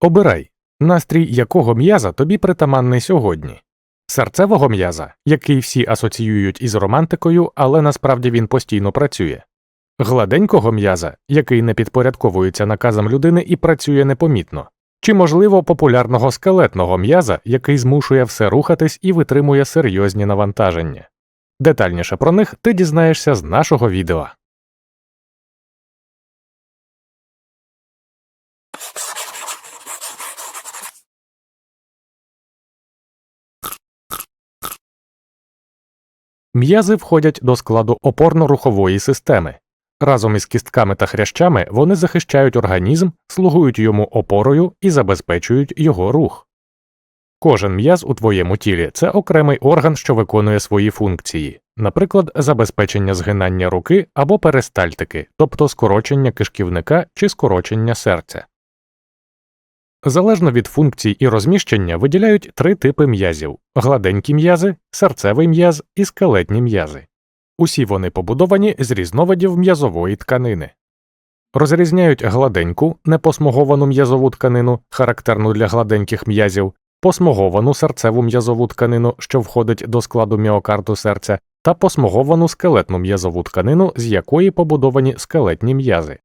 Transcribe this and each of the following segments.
Обирай, настрій якого м'яза тобі притаманний сьогодні. Серцевого м'яза, який всі асоціюють із романтикою, але насправді він постійно працює, гладенького м'яза, який не підпорядковується наказам людини і працює непомітно, чи, можливо, популярного скелетного м'яза, який змушує все рухатись і витримує серйозні навантаження. Детальніше про них ти дізнаєшся з нашого відео. М'язи входять до складу опорно-рухової системи. Разом із кістками та хрящами вони захищають організм, слугують йому опорою і забезпечують його рух. Кожен м'яз у твоєму тілі це окремий орган, що виконує свої функції, наприклад, забезпечення згинання руки або перистальтики, тобто скорочення кишківника чи скорочення серця. Залежно від функцій і розміщення виділяють три типи м'язів гладенькі м'язи, серцевий м'яз і скелетні м'язи. Усі вони побудовані з різновидів м'язової тканини. Розрізняють гладеньку, непосмуговану м'язову тканину, характерну для гладеньких м'язів, посмуговану серцеву м'язову тканину, що входить до складу міокарду серця, та посмуговану скелетну м'язову тканину, з якої побудовані скелетні м'язи.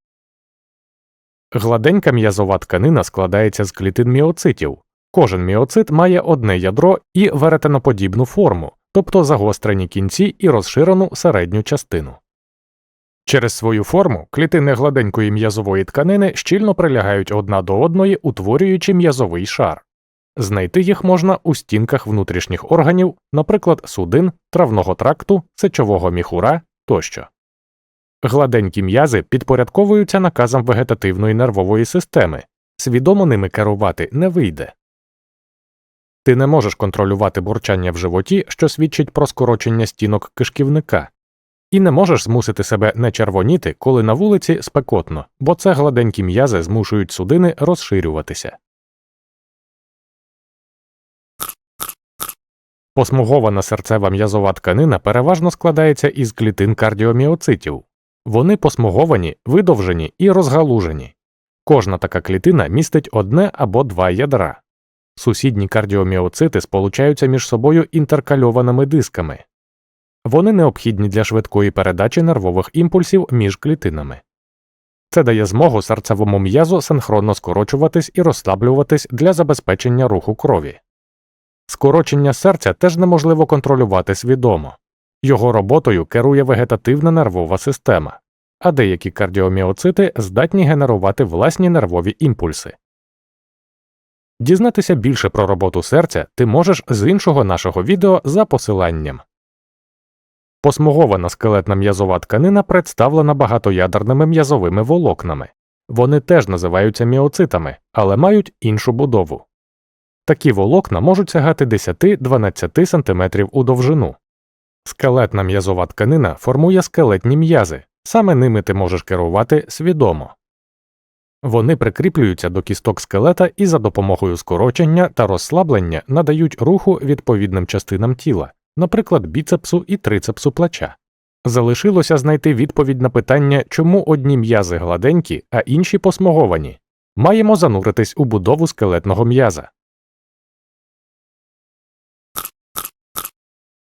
Гладенька м'язова тканина складається з клітин міоцитів. Кожен міоцит має одне ядро і веретеноподібну форму, тобто загострені кінці і розширену середню частину. Через свою форму клітини гладенької м'язової тканини щільно прилягають одна до одної, утворюючи м'язовий шар. Знайти їх можна у стінках внутрішніх органів, наприклад, судин, травного тракту, сечового міхура тощо. Гладенькі м'язи підпорядковуються наказам вегетативної нервової системи, свідомо ними керувати не вийде. Ти не можеш контролювати бурчання в животі, що свідчить про скорочення стінок кишківника, і не можеш змусити себе не червоніти, коли на вулиці спекотно, бо це гладенькі м'язи змушують судини розширюватися. Посмугована серцева м'язова тканина переважно складається із клітин кардіоміоцитів. Вони посмуговані, видовжені і розгалужені. Кожна така клітина містить одне або два ядра. Сусідні кардіоміоцити сполучаються між собою інтеркальованими дисками. Вони необхідні для швидкої передачі нервових імпульсів між клітинами. Це дає змогу серцевому м'язу синхронно скорочуватись і розслаблюватись для забезпечення руху крові. Скорочення серця теж неможливо контролювати свідомо. Його роботою керує вегетативна нервова система, а деякі кардіоміоцити здатні генерувати власні нервові імпульси. Дізнатися більше про роботу серця ти можеш з іншого нашого відео за посиланням. Посмугована скелетна м'язова тканина представлена багатоядерними м'язовими волокнами. Вони теж називаються міоцитами, але мають іншу будову. Такі волокна можуть сягати 10-12 см у довжину. Скелетна м'язова тканина формує скелетні м'язи, саме ними ти можеш керувати свідомо. Вони прикріплюються до кісток скелета і за допомогою скорочення та розслаблення надають руху відповідним частинам тіла, наприклад, біцепсу і трицепсу плеча. Залишилося знайти відповідь на питання, чому одні м'язи гладенькі, а інші посмоговані. Маємо зануритись у будову скелетного м'яза.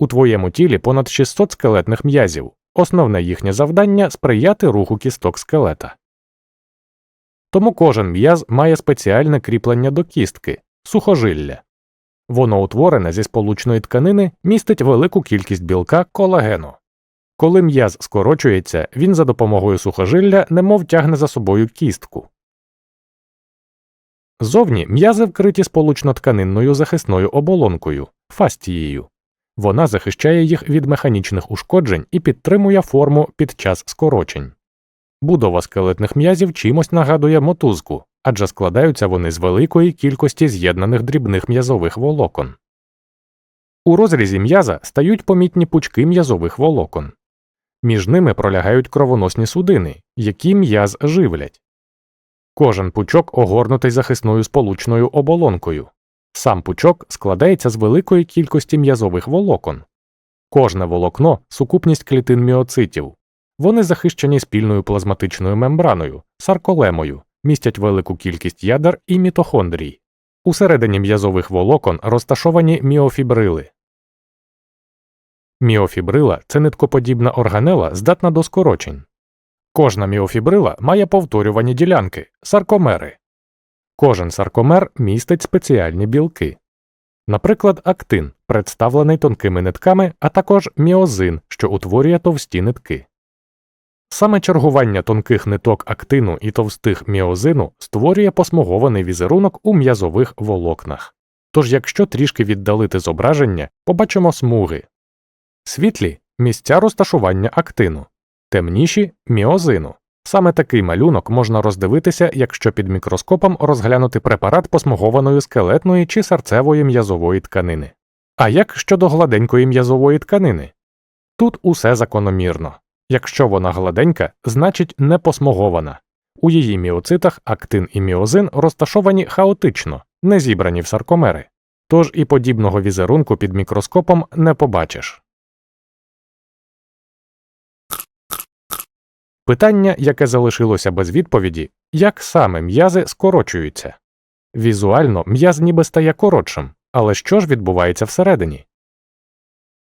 У твоєму тілі понад 600 скелетних м'язів. Основне їхнє завдання сприяти руху кісток скелета. Тому кожен м'яз має спеціальне кріплення до кістки сухожилля. Воно утворене зі сполучної тканини містить велику кількість білка колагену. Коли м'яз скорочується, він за допомогою сухожилля немов тягне за собою кістку. Зовні м'язи вкриті сполучно-тканинною захисною оболонкою фастією. Вона захищає їх від механічних ушкоджень і підтримує форму під час скорочень. Будова скелетних м'язів чимось нагадує мотузку, адже складаються вони з великої кількості з'єднаних дрібних м'язових волокон. У розрізі м'яза стають помітні пучки м'язових волокон. Між ними пролягають кровоносні судини, які м'яз живлять. Кожен пучок огорнутий захисною сполучною оболонкою. Сам пучок складається з великої кількості м'язових волокон. Кожне волокно сукупність клітин міоцитів. Вони захищені спільною плазматичною мембраною, сарколемою, містять велику кількість ядер і мітохондрій. Усередині м'язових волокон розташовані міофібрили. Міофібрила це ниткоподібна органела, здатна до скорочень. Кожна міофібрила має повторювані ділянки саркомери. Кожен саркомер містить спеціальні білки. Наприклад, актин, представлений тонкими нитками, а також міозин, що утворює товсті нитки. Саме чергування тонких ниток актину і товстих міозину створює посмугований візерунок у м'язових волокнах. Тож, якщо трішки віддалити зображення, побачимо смуги. Світлі місця розташування актину, темніші міозину. Саме такий малюнок можна роздивитися, якщо під мікроскопом розглянути препарат посмугованої скелетної чи серцевої м'язової тканини. А як щодо гладенької м'язової тканини? Тут усе закономірно. Якщо вона гладенька, значить не посмугована. У її міоцитах актин і міозин розташовані хаотично, не зібрані в саркомери. Тож і подібного візерунку під мікроскопом не побачиш. Питання, яке залишилося без відповіді, як саме м'язи скорочуються. Візуально м'яз ніби стає коротшим, але що ж відбувається всередині?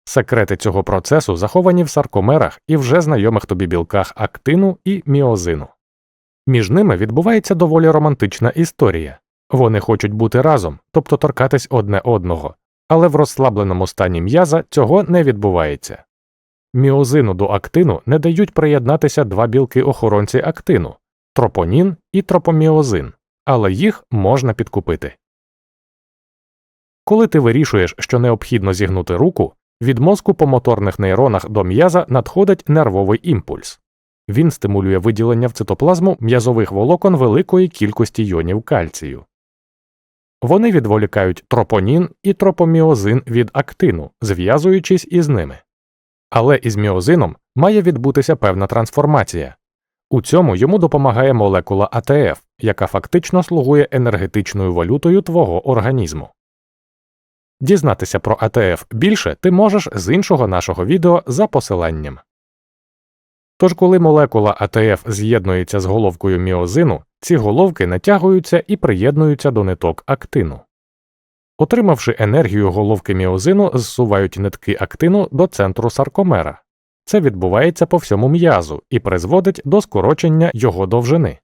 Секрети цього процесу заховані в саркомерах і вже знайомих тобі білках актину і міозину. Між ними відбувається доволі романтична історія вони хочуть бути разом, тобто торкатись одне одного, але в розслабленому стані м'яза цього не відбувається. Міозину до актину не дають приєднатися два білки охоронці актину тропонін і тропоміозин, але їх можна підкупити. Коли ти вирішуєш, що необхідно зігнути руку, від мозку по моторних нейронах до м'яза надходить нервовий імпульс. Він стимулює виділення в цитоплазму м'язових волокон великої кількості йонів кальцію. Вони відволікають тропонін і тропоміозин від актину, зв'язуючись із ними. Але із міозином має відбутися певна трансформація. У цьому йому допомагає молекула АТФ, яка фактично слугує енергетичною валютою твого організму. Дізнатися про АТФ більше ти можеш з іншого нашого відео за посиланням. Тож, коли молекула АТФ з'єднується з головкою міозину, ці головки натягуються і приєднуються до ниток актину. Отримавши енергію головки міозину, зсувають нитки актину до центру саркомера. Це відбувається по всьому м'язу і призводить до скорочення його довжини.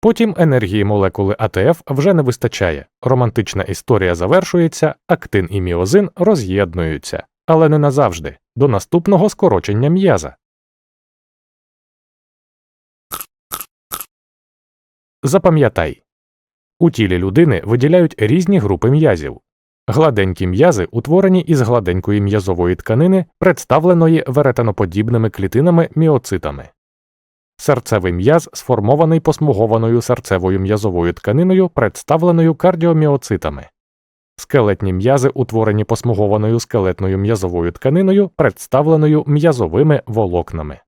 Потім енергії молекули АТФ вже не вистачає, романтична історія завершується, актин і міозин роз'єднуються, але не назавжди, до наступного скорочення м'яза. Запам'ятай у тілі людини виділяють різні групи м'язів. Гладенькі м'язи утворені із гладенької м'язової тканини, представленої веретеноподібними клітинами міоцитами. Серцевий м'яз сформований посмугованою серцевою м'язовою тканиною, представленою кардіоміоцитами. Скелетні м'язи утворені посмугованою скелетною м'язовою тканиною, представленою м'язовими волокнами.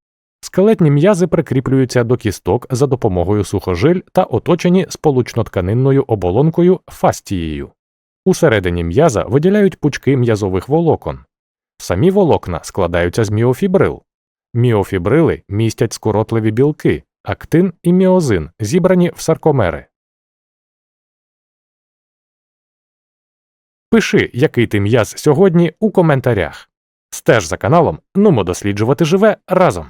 Скелетні м'язи прикріплюються до кісток за допомогою сухожиль та оточені сполучнотканинною оболонкою фастією. Усередині м'яза виділяють пучки м'язових волокон. Самі волокна складаються з міофібрил. Міофібрили містять скоротливі білки, актин і міозин, зібрані в саркомери. Пиши, який ти м'яз сьогодні у коментарях. Стеж за каналом Нумо досліджувати живе разом.